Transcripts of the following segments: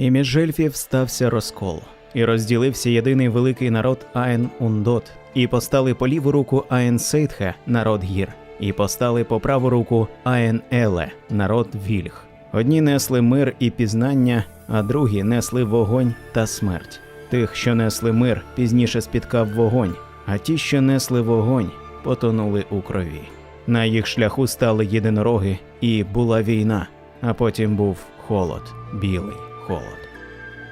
І між ельфів стався розкол, і розділився єдиний великий народ Аен Ундот, і постали по ліву руку Аен Сейтхе, народ гір, і постали по праву руку Аен Еле, народ Вільх. Одні несли мир і пізнання, а другі несли вогонь та смерть. Тих, що несли мир, пізніше спіткав вогонь, а ті, що несли вогонь, потонули у крові. На їх шляху стали єдинороги, і була війна, а потім був холод, білий холод.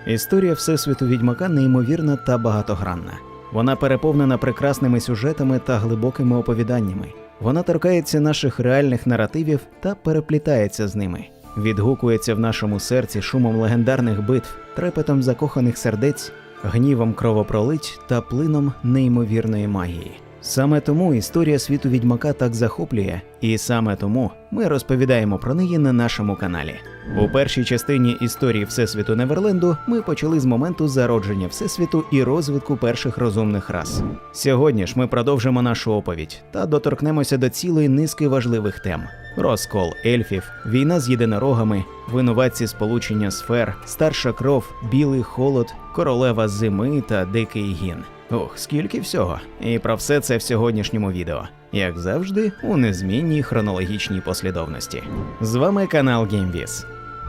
Історія Всесвіту відьмака неймовірна та багатогранна. Вона переповнена прекрасними сюжетами та глибокими оповіданнями. Вона торкається наших реальних наративів та переплітається з ними, відгукується в нашому серці шумом легендарних битв, трепетом закоханих сердець, гнівом кровопролить та плином неймовірної магії. Саме тому історія світу відьмака так захоплює, і саме тому ми розповідаємо про неї на нашому каналі. У першій частині історії Всесвіту Неверленду ми почали з моменту зародження Всесвіту і розвитку перших розумних рас. Сьогодні ж ми продовжимо нашу оповідь та доторкнемося до цілої низки важливих тем: розкол ельфів, війна з єдинорогами, винуватці сполучення сфер, старша кров, білий холод, королева зими та дикий гін. Ох, скільки всього. І про все це в сьогоднішньому відео. Як завжди, у незмінній хронологічній послідовності. З вами канал GameViz.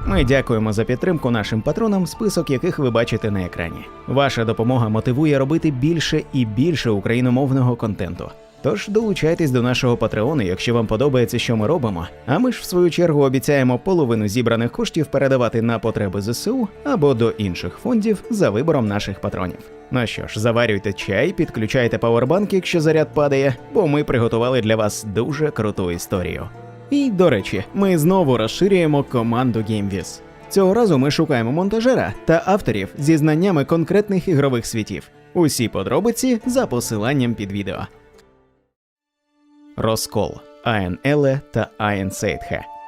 Ми дякуємо за підтримку нашим патронам, список яких ви бачите на екрані. Ваша допомога мотивує робити більше і більше україномовного контенту. Тож долучайтесь до нашого патреону, якщо вам подобається, що ми робимо. А ми ж в свою чергу обіцяємо половину зібраних коштів передавати на потреби ЗСУ або до інших фондів за вибором наших патронів. Ну що ж, заварюйте чай, підключайте павербанк, якщо заряд падає, бо ми приготували для вас дуже круту історію. І до речі, ми знову розширюємо команду GameViz. Цього разу ми шукаємо монтажера та авторів зі знаннями конкретних ігрових світів. Усі подробиці за посиланням під відео. Розкол Аен та Аен Сейтхе.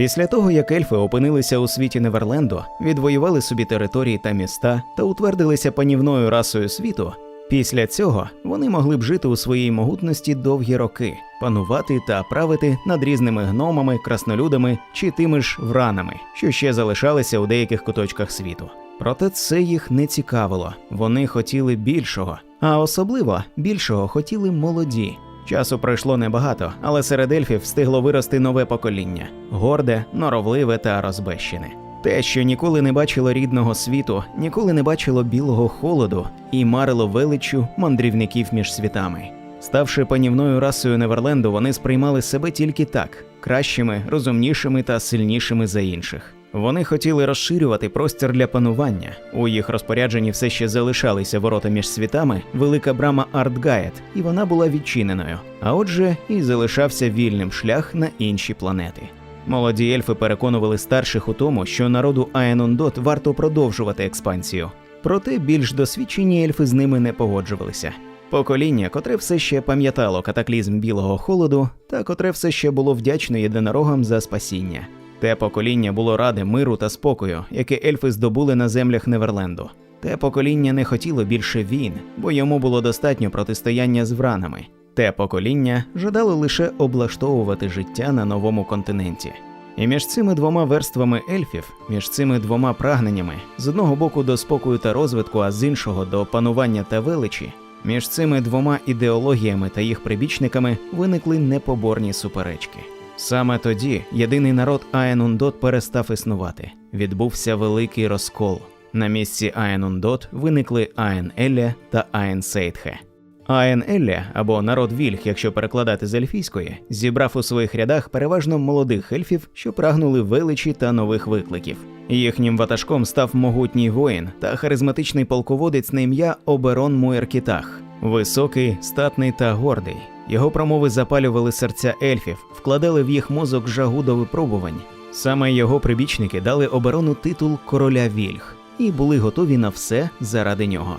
Після того, як ельфи опинилися у світі Неверленду, відвоювали собі території та міста та утвердилися панівною расою світу, після цього вони могли б жити у своїй могутності довгі роки, панувати та правити над різними гномами, краснолюдами чи тими ж вранами, що ще залишалися у деяких куточках світу. Проте це їх не цікавило. Вони хотіли більшого, а особливо більшого хотіли молоді. Часу пройшло небагато, але серед ельфів встигло вирости нове покоління горде, норовливе та розбещене. Те, що ніколи не бачило рідного світу, ніколи не бачило білого холоду і марило величчю мандрівників між світами. Ставши панівною расою Неверленду, вони сприймали себе тільки так кращими, розумнішими та сильнішими за інших. Вони хотіли розширювати простір для панування. У їх розпорядженні все ще залишалися ворота між світами, велика брама Артгаєт, і вона була відчиненою. А отже, і залишався вільним шлях на інші планети. Молоді ельфи переконували старших у тому, що народу Аенундот варто продовжувати експансію. Проте більш досвідчені ельфи з ними не погоджувалися. Покоління, котре все ще пам'ятало катаклізм білого холоду, та котре все ще було вдячне єдинорогам за спасіння. Те покоління було раде миру та спокою, яке ельфи здобули на землях Неверленду. Те покоління не хотіло більше війн, бо йому було достатньо протистояння з вранами. Те покоління жадало лише облаштовувати життя на новому континенті. І між цими двома верствами ельфів, між цими двома прагненнями, з одного боку до спокою та розвитку, а з іншого до панування та величі, між цими двома ідеологіями та їх прибічниками виникли непоборні суперечки. Саме тоді єдиний народ Аенундот перестав існувати. Відбувся великий розкол. На місці Аенундот виникли Аен Елля та Аен Сейтхе. Аен Елля, або народ Вільх, якщо перекладати з ельфійської, зібрав у своїх рядах переважно молодих ельфів, що прагнули величі та нових викликів. Їхнім ватажком став могутній воїн та харизматичний полководець на ім'я Оберон Муеркітах, високий, статний та гордий. Його промови запалювали серця ельфів, вкладали в їх мозок жагу до випробувань. Саме його прибічники дали оборону титул короля Вільх і були готові на все заради нього.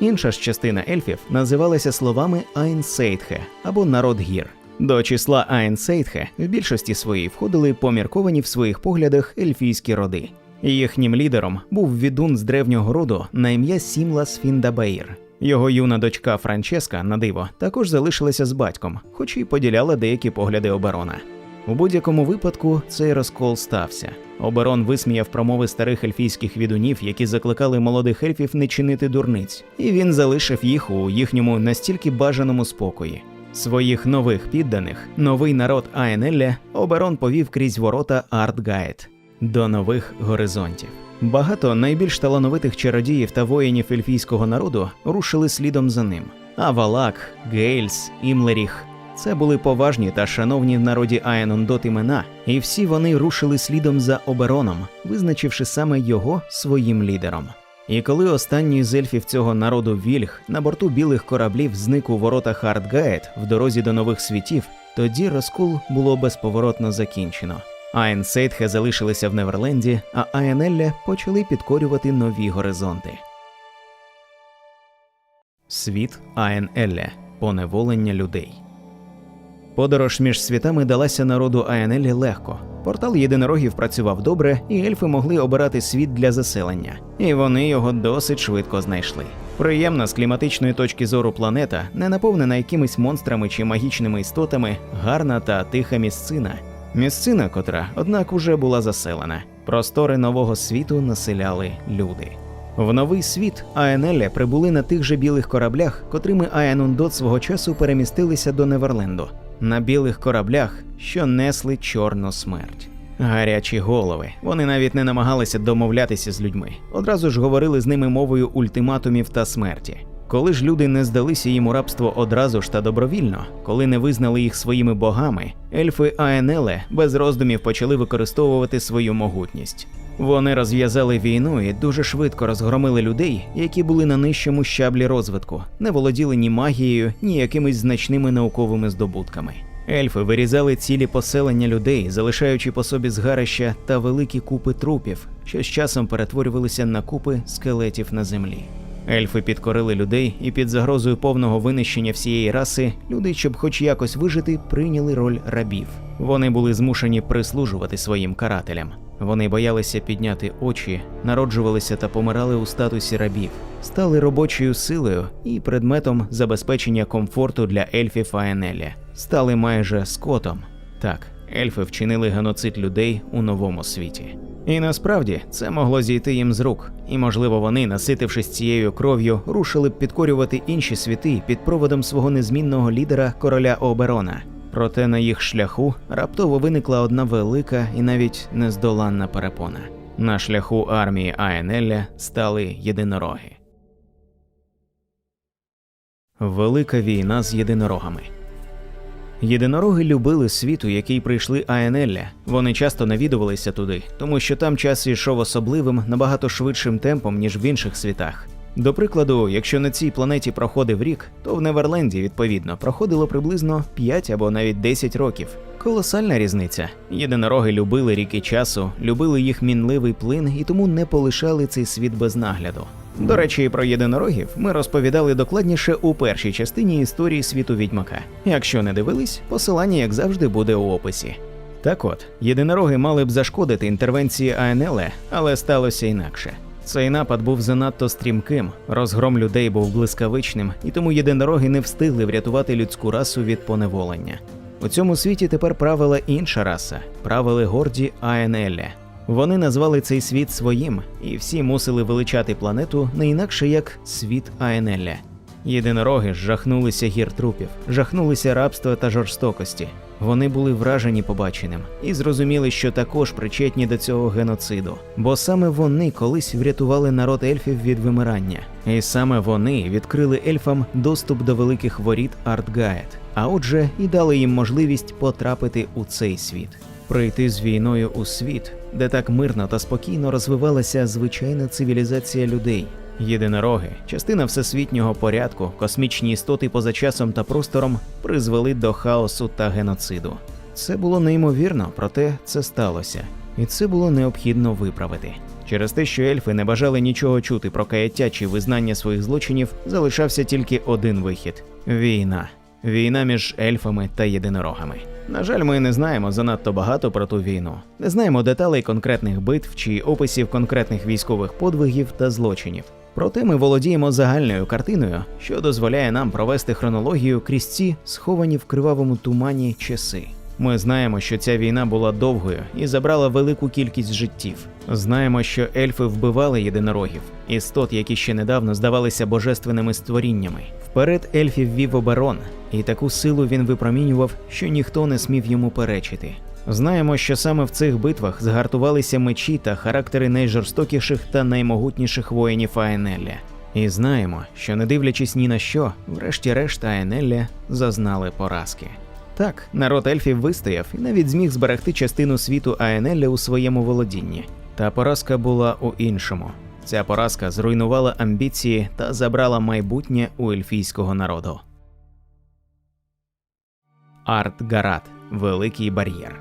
Інша ж частина ельфів називалася словами Айнсейтхе або народ гір. До числа Айнсейтхе в більшості своїй входили помірковані в своїх поглядах ельфійські роди. Їхнім лідером був відун з древнього роду на ім'я Сімлас Фіндабаїр. Його юна дочка Франческа на диво також залишилася з батьком, хоч і поділяла деякі погляди оборона. У будь-якому випадку цей розкол стався. Оберон висміяв промови старих ельфійських відунів, які закликали молодих ельфів не чинити дурниць, і він залишив їх у їхньому настільки бажаному спокої. Своїх нових підданих, новий народ Аенелля оберон повів крізь ворота Артгайт до нових горизонтів. Багато найбільш талановитих чародіїв та воїнів ельфійського народу рушили слідом за ним. А Валак, Гейльс, Імлеріх це були поважні та шановні в народі Аенондот імена, і всі вони рушили слідом за обероном, визначивши саме його своїм лідером. І коли останній з ельфів цього народу Вільг на борту білих кораблів зник у воротах Артгает в дорозі до нових світів, тоді розкол було безповоротно закінчено. Айн Сейтхе залишилися в Неверленді, а Аенелля почали підкорювати нові горизонти. Світ Аенелля поневолення людей. Подорож між світами далася народу Аенелі легко. Портал єдинорогів працював добре, і ельфи могли обирати світ для заселення, і вони його досить швидко знайшли. Приємна з кліматичної точки зору планета, не наповнена якимись монстрами чи магічними істотами, гарна та тиха місцина. Місцина, котра, однак, уже була заселена. Простори нового світу населяли люди. В новий світ Аенелля прибули на тих же білих кораблях, котрими Аенундот свого часу перемістилися до Неверленду. На білих кораблях, що несли чорну смерть. Гарячі голови. Вони навіть не намагалися домовлятися з людьми. Одразу ж говорили з ними мовою ультиматумів та смерті. Коли ж люди не здалися їм у рабство одразу ж та добровільно, коли не визнали їх своїми богами, ельфи Аенеле без роздумів почали використовувати свою могутність. Вони розв'язали війну і дуже швидко розгромили людей, які були на нижчому щаблі розвитку, не володіли ні магією, ні якимись значними науковими здобутками. Ельфи вирізали цілі поселення людей, залишаючи по собі згарища та великі купи трупів, що з часом перетворювалися на купи скелетів на землі. Ельфи підкорили людей, і під загрозою повного винищення всієї раси люди, щоб хоч якось вижити, прийняли роль рабів. Вони були змушені прислужувати своїм карателям. Вони боялися підняти очі, народжувалися та помирали у статусі рабів, стали робочою силою і предметом забезпечення комфорту для ельфів Аенеля, стали майже скотом. Так, ельфи вчинили геноцид людей у новому світі. І насправді це могло зійти їм з рук, і можливо вони, наситившись цією кров'ю, рушили б підкорювати інші світи під проводом свого незмінного лідера короля Оберона. Проте на їх шляху раптово виникла одна велика і навіть нездоланна перепона. На шляху армії Аенелля стали єдинороги. Велика війна з єдинорогами. Єдинороги любили світ, у який прийшли Аенелля. Вони часто навідувалися туди, тому що там час йшов особливим набагато швидшим темпом, ніж в інших світах. До прикладу, якщо на цій планеті проходив рік, то в Неверленді, відповідно, проходило приблизно 5 або навіть 10 років. Колосальна різниця. Єдинороги любили ріки часу, любили їх мінливий плин і тому не полишали цей світ без нагляду. До речі, про єдинорогів ми розповідали докладніше у першій частині історії світу відьмака. Якщо не дивились, посилання, як завжди, буде у описі. Так от, єдинороги мали б зашкодити інтервенції АНЛ, але сталося інакше. Цей напад був занадто стрімким, розгром людей був блискавичним, і тому єдинороги не встигли врятувати людську расу від поневолення. У цьому світі тепер правила інша раса, правили горді Аенелля. Вони назвали цей світ своїм, і всі мусили величати планету не інакше як світ Аенелля. Єдинороги жахнулися гір трупів, жахнулися рабства та жорстокості. Вони були вражені побаченим і зрозуміли, що також причетні до цього геноциду, бо саме вони колись врятували народ ельфів від вимирання, і саме вони відкрили ельфам доступ до великих воріт Артгает, а отже, і дали їм можливість потрапити у цей світ, прийти з війною у світ, де так мирно та спокійно розвивалася звичайна цивілізація людей. Єдинороги, частина всесвітнього порядку, космічні істоти поза часом та простором призвели до хаосу та геноциду. Це було неймовірно, проте це сталося, і це було необхідно виправити. Через те, що ельфи не бажали нічого чути про каяття чи визнання своїх злочинів, залишався тільки один вихід війна. Війна між ельфами та єдинорогами. На жаль, ми не знаємо занадто багато про ту війну, не знаємо деталей конкретних битв чи описів конкретних військових подвигів та злочинів. Проте ми володіємо загальною картиною, що дозволяє нам провести хронологію крізь ці сховані в кривавому тумані часи. Ми знаємо, що ця війна була довгою і забрала велику кількість життів. Знаємо, що ельфи вбивали єдинорогів, істот, які ще недавно здавалися божественними створіннями. Вперед ельфів вів оберон, і таку силу він випромінював, що ніхто не смів йому перечити. Знаємо, що саме в цих битвах згартувалися мечі та характери найжорстокіших та наймогутніших воїнів Аенелля. І знаємо, що не дивлячись ні на що, врешті-решт Аенелля зазнали поразки. Так, народ ельфів вистояв і навіть зміг зберегти частину світу Аенелля у своєму володінні. Та поразка була у іншому. Ця поразка зруйнувала амбіції та забрала майбутнє у ельфійського народу. Арт-Гарат Великий бар'єр.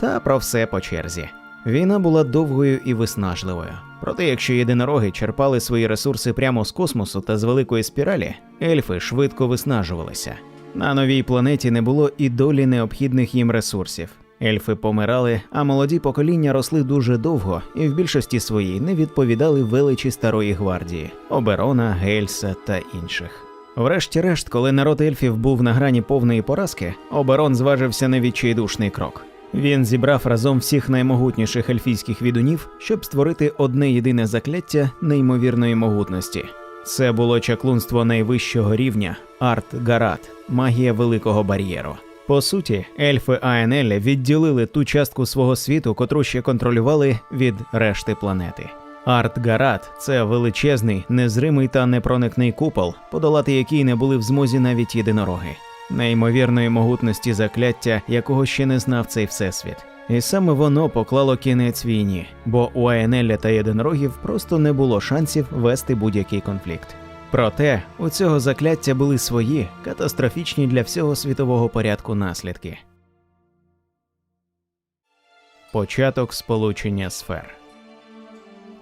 Та про все по черзі. Війна була довгою і виснажливою. Проте, якщо єдинороги черпали свої ресурси прямо з космосу та з великої спіралі, ельфи швидко виснажувалися. На новій планеті не було і долі необхідних їм ресурсів. Ельфи помирали, а молоді покоління росли дуже довго і в більшості своїй не відповідали величі старої гвардії Оберона, Гельса та інших. Врешті-решт, коли народ ельфів був на грані повної поразки, оберон зважився на відчайдушний крок. Він зібрав разом всіх наймогутніших ельфійських відунів, щоб створити одне єдине закляття неймовірної могутності. Це було чаклунство найвищого рівня Арт Гарат, магія великого бар'єру. По суті, ельфи Аенеля відділили ту частку свого світу, котру ще контролювали від решти планети. Арт Гарат це величезний, незримий та непроникний купол, подолати який не були в змозі навіть єдинороги, неймовірної могутності закляття, якого ще не знав цей всесвіт. І саме воно поклало кінець війні, бо у Аенеля та єдинорогів просто не було шансів вести будь-який конфлікт. Проте у цього закляття були свої катастрофічні для всього світового порядку наслідки. Початок сполучення сфер.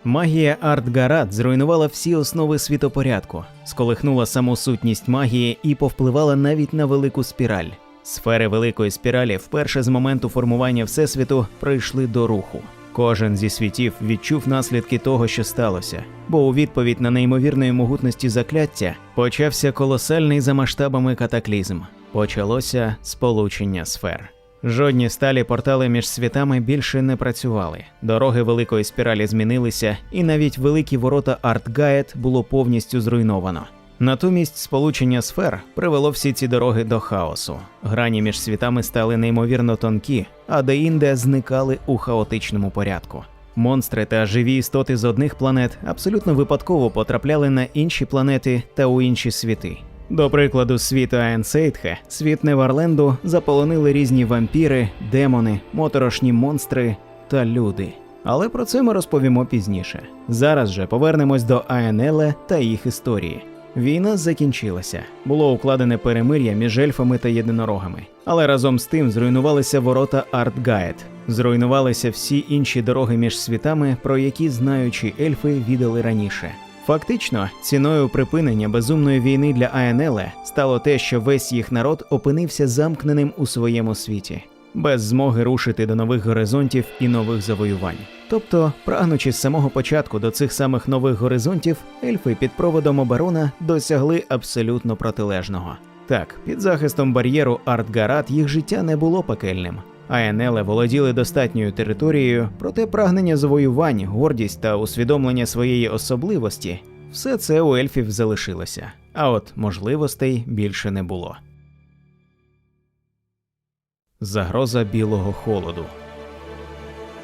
Магія Артгарат зруйнувала всі основи світопорядку, сколихнула саму сутність магії і повпливала навіть на велику спіраль. Сфери великої спіралі вперше з моменту формування Всесвіту прийшли до руху. Кожен зі світів відчув наслідки того, що сталося, бо у відповідь на неймовірної могутності закляття почався колосальний за масштабами катаклізм. Почалося сполучення сфер. Жодні сталі портали між світами більше не працювали. Дороги великої спіралі змінилися, і навіть великі ворота Артгаєт було повністю зруйновано. Натомість сполучення сфер привело всі ці дороги до хаосу. Грані між світами стали неймовірно тонкі, а деінде зникали у хаотичному порядку. Монстри та живі істоти з одних планет абсолютно випадково потрапляли на інші планети та у інші світи. До прикладу, світ Аенсейтхе, світ Неверленду заполонили різні вампіри, демони, моторошні монстри та люди. Але про це ми розповімо пізніше. Зараз же повернемось до Аенеле та їх історії. Війна закінчилася, було укладене перемир'я між ельфами та єдинорогами, але разом з тим зруйнувалися ворота Артгаєт, зруйнувалися всі інші дороги між світами, про які знаючі ельфи відали раніше. Фактично, ціною припинення безумної війни для Аенеле стало те, що весь їх народ опинився замкненим у своєму світі, без змоги рушити до нових горизонтів і нових завоювань. Тобто, прагнучи з самого початку до цих самих нових горизонтів, ельфи під проводом оборона досягли абсолютно протилежного. Так, під захистом бар'єру Артгарат їх життя не було пекельним. Аенеле володіли достатньою територією, проте прагнення завоювань, гордість та усвідомлення своєї особливості все це у ельфів залишилося, а от можливостей більше не було. Загроза білого холоду.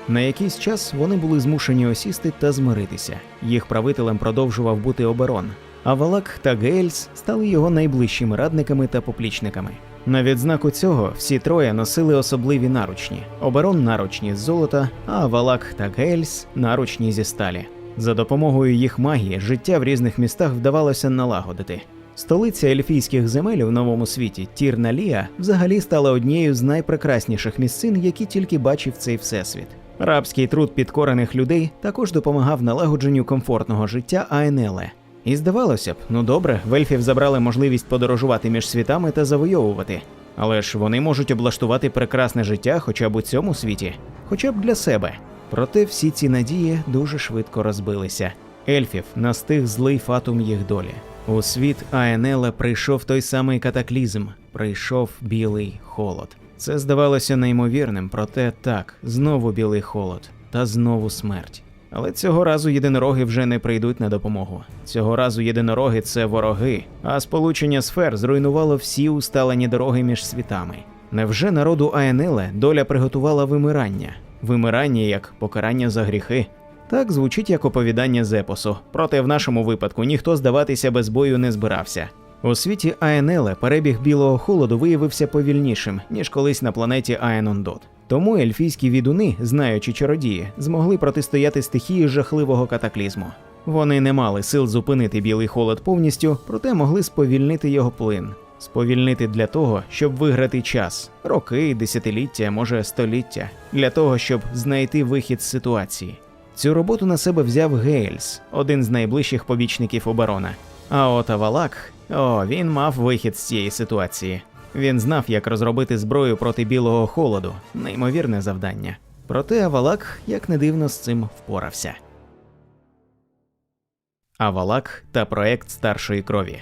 На якийсь час вони були змушені осісти та змиритися. Їх правителем продовжував бути оберон, а Валак та Геельс стали його найближчими радниками та поплічниками. На відзнаку цього всі троє носили особливі наручні: оберон наручні з золота, а Валак та Геельс наручні зі сталі. За допомогою їх магії життя в різних містах вдавалося налагодити. Столиця ельфійських земель у новому світі Тірналія взагалі стала однією з найпрекрасніших місцин, які тільки бачив цей всесвіт. Рабський труд підкорених людей також допомагав налагодженню комфортного життя Аенеле. І здавалося б, ну добре, в ельфів забрали можливість подорожувати між світами та завойовувати. Але ж вони можуть облаштувати прекрасне життя хоча б у цьому світі, хоча б для себе. Проте всі ці надії дуже швидко розбилися. Ельфів настиг злий фатум їх долі. У світ Аенела прийшов той самий катаклізм, прийшов білий холод. Це здавалося неймовірним, проте так, знову білий холод та знову смерть. Але цього разу єдинороги вже не прийдуть на допомогу. Цього разу єдинороги це вороги, а сполучення сфер зруйнувало всі усталені дороги між світами. Невже народу Аенеле доля приготувала вимирання? Вимирання як покарання за гріхи? Так звучить як оповідання з епосу, проте в нашому випадку ніхто здаватися без бою не збирався. У світі Аенеле перебіг білого холоду виявився повільнішим, ніж колись на планеті Аенондот. Тому ельфійські відуни, знаючи чародії, змогли протистояти стихії жахливого катаклізму. Вони не мали сил зупинити білий холод повністю, проте могли сповільнити його плин. Сповільнити для того, щоб виграти час, роки, десятиліття, може століття, для того, щоб знайти вихід з ситуації. Цю роботу на себе взяв Гейльс, один з найближчих побічників оборона. А от Авалак, о, він мав вихід з цієї ситуації. Він знав, як розробити зброю проти білого холоду, неймовірне завдання. Проте Авалак, як не дивно, з цим впорався. Авалак та проект старшої крові.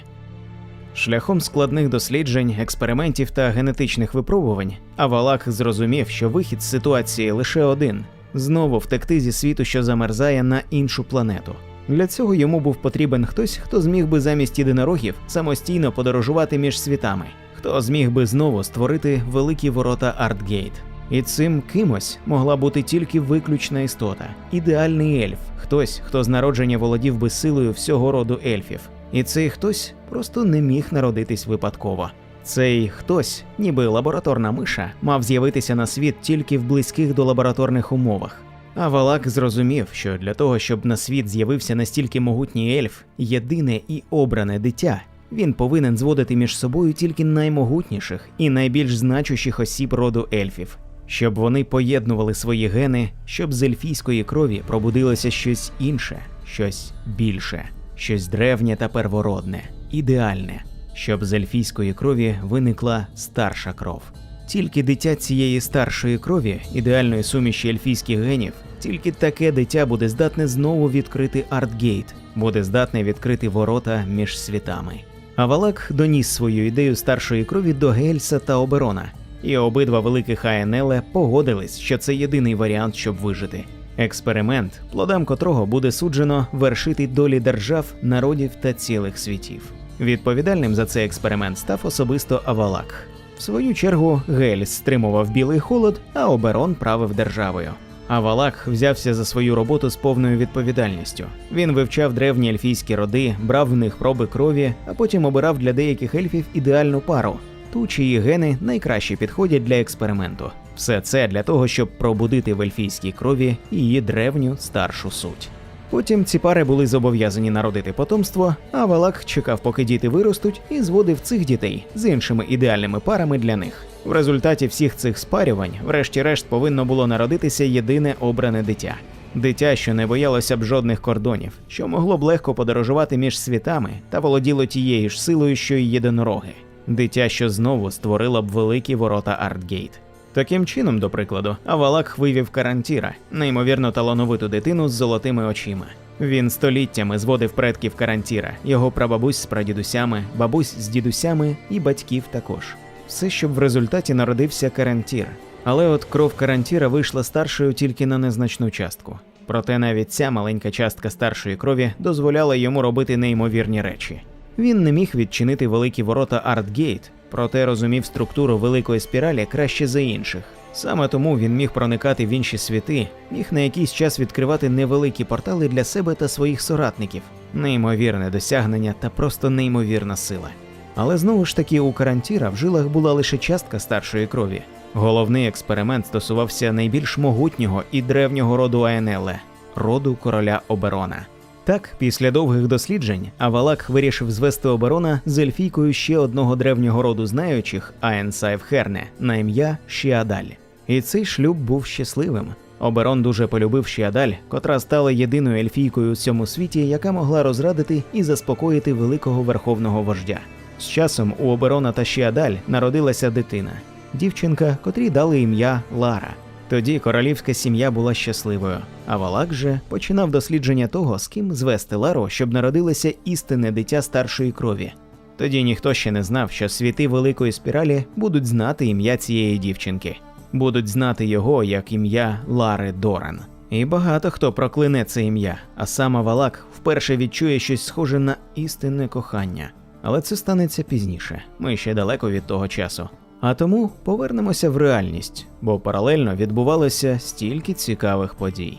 Шляхом складних досліджень, експериментів та генетичних випробувань Авалак зрозумів, що вихід з ситуації лише один знову втекти зі світу, що замерзає на іншу планету. Для цього йому був потрібен хтось, хто зміг би замість єдинорогів самостійно подорожувати між світами, хто зміг би знову створити великі ворота Артгейт. І цим кимось могла бути тільки виключна істота, ідеальний ельф, хтось, хто з народження володів би силою всього роду ельфів. І цей хтось просто не міг народитись випадково. Цей хтось, ніби лабораторна миша, мав з'явитися на світ тільки в близьких до лабораторних умовах. А Валак зрозумів, що для того, щоб на світ з'явився настільки могутній ельф, єдине і обране дитя, він повинен зводити між собою тільки наймогутніших і найбільш значущих осіб роду ельфів, щоб вони поєднували свої гени, щоб з ельфійської крові пробудилося щось інше, щось більше, щось древнє та первородне, ідеальне, щоб з ельфійської крові виникла старша кров. Тільки дитя цієї старшої крові, ідеальної суміші ельфійських генів, тільки таке дитя буде здатне знову відкрити Артгейт, буде здатне відкрити ворота між світами. А Валак доніс свою ідею старшої крові до Гельса та Оберона, і обидва великих АНЛ погодились, що це єдиний варіант, щоб вижити. Експеримент, плодам котрого буде суджено вершити долі держав, народів та цілих світів. Відповідальним за цей експеримент став особисто Авалак. В свою чергу Гель стримував білий холод, а Оберон правив державою. А Валак взявся за свою роботу з повною відповідальністю. Він вивчав древні ельфійські роди, брав в них проби крові, а потім обирав для деяких ельфів ідеальну пару, ту, чиї гени найкраще підходять для експерименту. Все це для того, щоб пробудити в ельфійській крові її древню старшу суть. Потім ці пари були зобов'язані народити потомство, а Валак чекав, поки діти виростуть, і зводив цих дітей з іншими ідеальними парами для них. В результаті всіх цих спарювань, врешті-решт, повинно було народитися єдине обране дитя. Дитя, що не боялося б жодних кордонів, що могло б легко подорожувати між світами та володіло тією ж силою, що й єдинороги. Дитя, що знову створило б великі ворота Артгейт. Таким чином, до прикладу, Авалак вивів Карантіра, неймовірно талановиту дитину з золотими очима. Він століттями зводив предків Карантіра, його прабабусь з прадідусями, бабусь з дідусями і батьків також. Все, щоб в результаті народився Карантір. Але от кров Карантіра вийшла старшою тільки на незначну частку. Проте навіть ця маленька частка старшої крові дозволяла йому робити неймовірні речі. Він не міг відчинити великі ворота Артгейт, проте розумів структуру великої спіралі краще за інших. Саме тому він міг проникати в інші світи, міг на якийсь час відкривати невеликі портали для себе та своїх соратників. Неймовірне досягнення та просто неймовірна сила. Але знову ж таки у Карантіра в жилах була лише частка старшої крові. Головний експеримент стосувався найбільш могутнього і древнього роду Аенеле роду короля Оберона. Так, після довгих досліджень, Авалак вирішив звести оборона з ельфійкою ще одного древнього роду знаючих Аенсайв Херне на ім'я Шіадаль. І цей шлюб був щасливим. Оберон дуже полюбив Шіадаль, котра стала єдиною ельфійкою у цьому світі, яка могла розрадити і заспокоїти великого верховного вождя. З часом у Оберона та Шіадаль народилася дитина, дівчинка, котрій дали ім'я Лара. Тоді королівська сім'я була щасливою, а Валак же починав дослідження того, з ким звести Лару, щоб народилося істинне дитя старшої крові. Тоді ніхто ще не знав, що світи великої спіралі будуть знати ім'я цієї дівчинки, будуть знати його як ім'я Лари Доран. І багато хто проклине це ім'я, а сам Авалак вперше відчує щось схоже на істинне кохання. Але це станеться пізніше. Ми ще далеко від того часу. А тому повернемося в реальність, бо паралельно відбувалося стільки цікавих подій.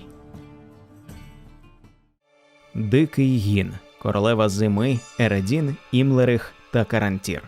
Дикий гін, королева зими, Ередін, Імлерих та Карантір.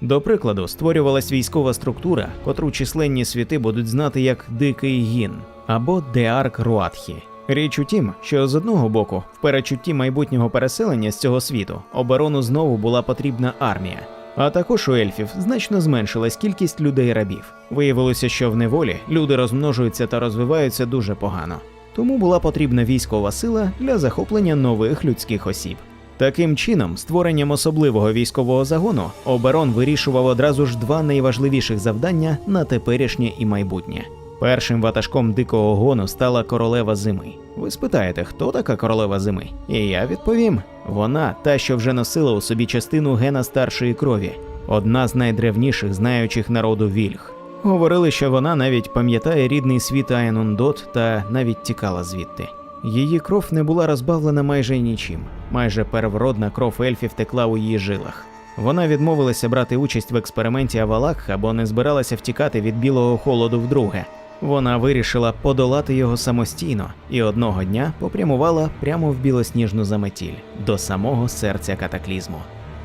До прикладу, створювалась військова структура, котру численні світи будуть знати як Дикий гін або Деарк Руатхі. Річ у тім, що з одного боку, в перечутті майбутнього переселення з цього світу, оборону знову була потрібна армія. А також у ельфів значно зменшилась кількість людей рабів. Виявилося, що в неволі люди розмножуються та розвиваються дуже погано. Тому була потрібна військова сила для захоплення нових людських осіб. Таким чином, створенням особливого військового загону оберон вирішував одразу ж два найважливіших завдання на теперішнє і майбутнє. Першим ватажком дикого гону стала королева зими. Ви спитаєте, хто така королева зими? І я відповім: вона та, що вже носила у собі частину гена старшої крові, одна з найдревніших знаючих народу вільг. Говорили, що вона навіть пам'ятає рідний світ Аенундот та навіть тікала звідти. Її кров не була розбавлена майже нічим. Майже первородна кров ельфів текла у її жилах. Вона відмовилася брати участь в експерименті Авалак або не збиралася втікати від білого холоду вдруге. Вона вирішила подолати його самостійно і одного дня попрямувала прямо в білосніжну заметіль до самого серця катаклізму.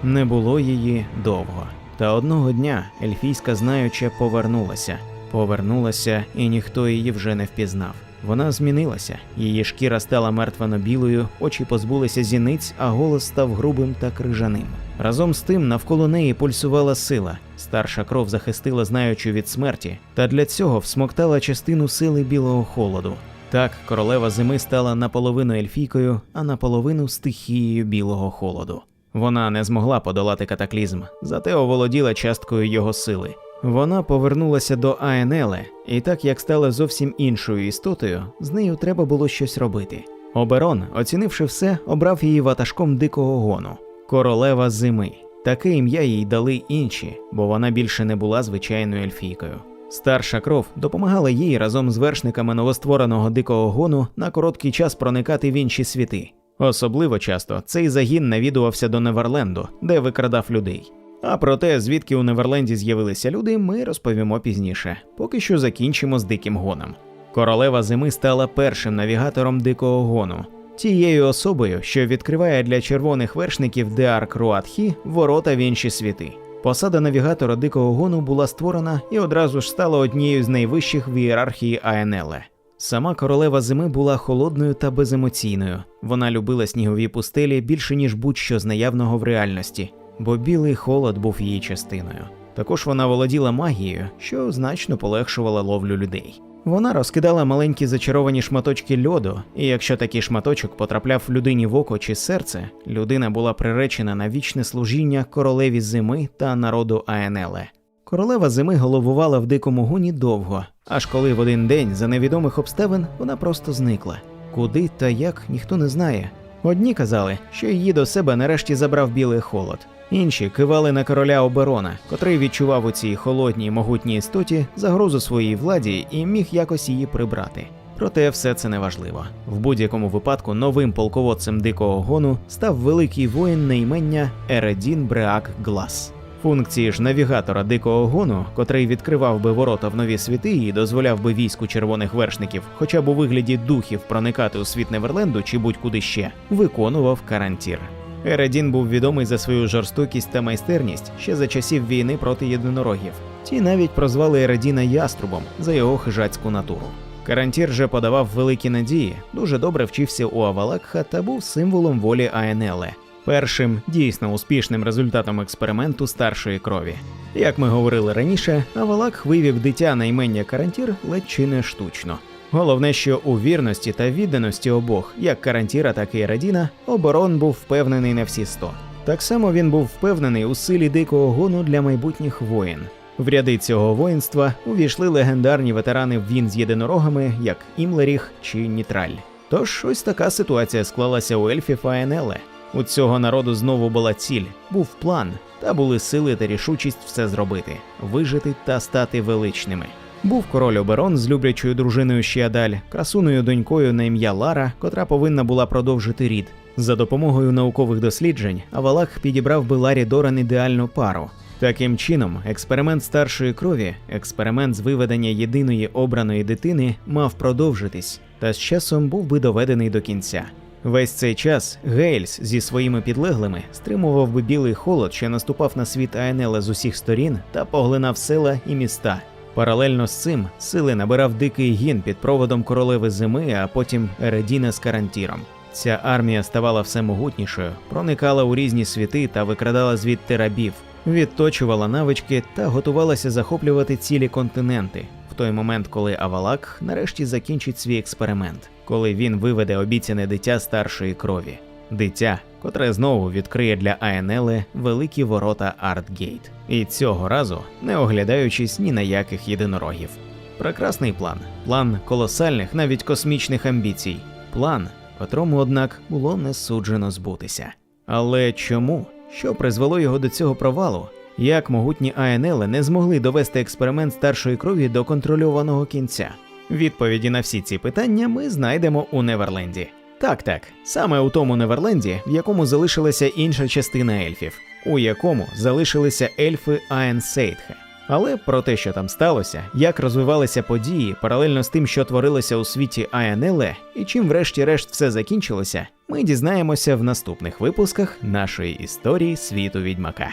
Не було її довго. Та одного дня ельфійська знаюча повернулася. Повернулася, і ніхто її вже не впізнав. Вона змінилася, її шкіра стала мертвено-білою, очі позбулися зіниць, а голос став грубим та крижаним. Разом з тим навколо неї пульсувала сила. Старша кров захистила знаючу від смерті, та для цього всмоктала частину сили білого холоду. Так, королева зими стала наполовину ельфійкою, а наполовину стихією білого холоду. Вона не змогла подолати катаклізм, зате оволоділа часткою його сили. Вона повернулася до Аенеле, і так як стала зовсім іншою істотою, з нею треба було щось робити. Оберон, оцінивши все, обрав її ватажком дикого гону королева зими. Таке ім'я їй дали інші, бо вона більше не була звичайною ельфійкою. Старша кров допомагала їй разом з вершниками новоствореного дикого гону на короткий час проникати в інші світи. Особливо часто цей загін навідувався до Неверленду, де викрадав людей. А про те, звідки у Неверленді з'явилися люди, ми розповімо пізніше. Поки що закінчимо з диким гоном. Королева зими стала першим навігатором дикого гону, тією особою, що відкриває для червоних вершників Деарк Руатхі ворота в інші світи. Посада навігатора дикого гону була створена і одразу ж стала однією з найвищих в ієрархії Аенеле. Сама королева зими була холодною та беземоційною. Вона любила снігові пустелі більше ніж будь-що з наявного в реальності, бо білий холод був її частиною. Також вона володіла магією, що значно полегшувала ловлю людей. Вона розкидала маленькі зачаровані шматочки льоду, і якщо такий шматочок потрапляв людині в око чи серце, людина була приречена на вічне служіння королеві зими та народу Аенеле. Королева зими головувала в дикому гуні довго, аж коли в один день за невідомих обставин вона просто зникла. Куди та як ніхто не знає. Одні казали, що її до себе нарешті забрав білий холод. Інші кивали на короля оборона, котрий відчував у цій холодній могутній істоті загрозу своїй владі і міг якось її прибрати. Проте все це не важливо. В будь-якому випадку новим полководцем дикого гону став великий воїн на імення Ередін Бреак Глас. Функції ж навігатора дикого гону, котрий відкривав би ворота в нові світи і дозволяв би війську червоних вершників, хоча б у вигляді духів проникати у світ Неверленду чи будь-куди ще, виконував карантір. Ередін був відомий за свою жорстокість та майстерність ще за часів війни проти єдинорогів. Ті навіть прозвали Ередіна яструбом за його хижацьку натуру. Карантір же подавав великі надії, дуже добре вчився у Авалакха та був символом волі Аенеле, першим дійсно успішним результатом експерименту старшої крові. Як ми говорили раніше, Авалакх вивів дитя на імення Карантір ледь чи не штучно. Головне, що у вірності та відданості обох, як Карантіра, так і Радіна, оборон був впевнений на всі сто. Так само він був впевнений у силі дикого гону для майбутніх воїн. В ряди цього воїнства увійшли легендарні ветерани він з єдинорогами, як Імлеріх чи Нітраль. Тож ось така ситуація склалася у ельфів Аенеле. У цього народу знову була ціль, був план, та були сили та рішучість все зробити, вижити та стати величними. Був король Оберон з люблячою дружиною Щіадаль, красуною донькою на ім'я Лара, котра повинна була продовжити рід. За допомогою наукових досліджень Авалах підібрав би Ларі Доран ідеальну пару. Таким чином, експеримент старшої крові, експеримент з виведення єдиної обраної дитини, мав продовжитись, та з часом був би доведений до кінця. Весь цей час Гейльс зі своїми підлеглими стримував би білий холод, що наступав на світ Аенела з усіх сторін та поглинав села і міста. Паралельно з цим сили набирав дикий гін під проводом королеви зими, а потім Ередіна з Карантіром. Ця армія ставала все могутнішою, проникала у різні світи та викрадала звідти рабів, відточувала навички та готувалася захоплювати цілі континенти. В той момент, коли Авалак нарешті закінчить свій експеримент, коли він виведе обіцяне дитя старшої крові, дитя, котре знову відкриє для Аенели великі ворота Артгейт, і цього разу не оглядаючись ні на яких єдинорогів. Прекрасний план, план колосальних, навіть космічних амбіцій, план, котрому, однак, було не суджено збутися. Але чому? Що призвело його до цього провалу? Як могутні АНЛ не змогли довести експеримент старшої крові до контрольованого кінця? Відповіді на всі ці питання ми знайдемо у Неверленді. Так, так, саме у тому Неверленді, в якому залишилася інша частина ельфів, у якому залишилися ельфи Аен Сейтхе. Але про те, що там сталося, як розвивалися події паралельно з тим, що творилося у світі Аянеле, і чим врешті-решт все закінчилося, ми дізнаємося в наступних випусках нашої історії світу відьмака.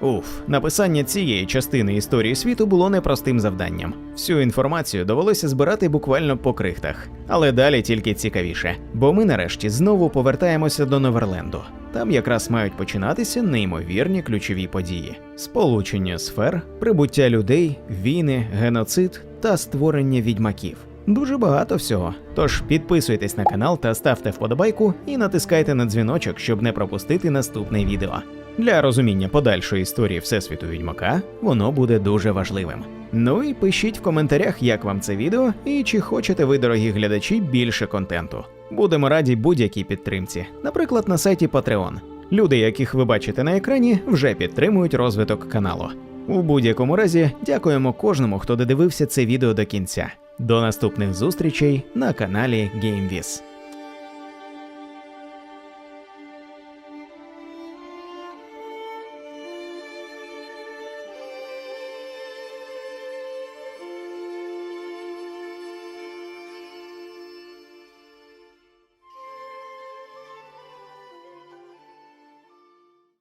Уф, написання цієї частини історії світу було непростим завданням. Всю інформацію довелося збирати буквально по крихтах, але далі тільки цікавіше, бо ми нарешті знову повертаємося до Неверленду. Там якраз мають починатися неймовірні ключові події: сполучення сфер, прибуття людей, війни, геноцид та створення відьмаків. Дуже багато всього. Тож підписуйтесь на канал та ставте вподобайку і натискайте на дзвіночок, щоб не пропустити наступне відео. Для розуміння подальшої історії Всесвіту Відьмака воно буде дуже важливим. Ну і пишіть в коментарях, як вам це відео, і чи хочете ви, дорогі глядачі, більше контенту. Будемо раді будь-якій підтримці, наприклад, на сайті Patreon. Люди, яких ви бачите на екрані, вже підтримують розвиток каналу. У будь-якому разі, дякуємо кожному, хто додивився це відео до кінця. До наступних зустрічей на каналі GameVis.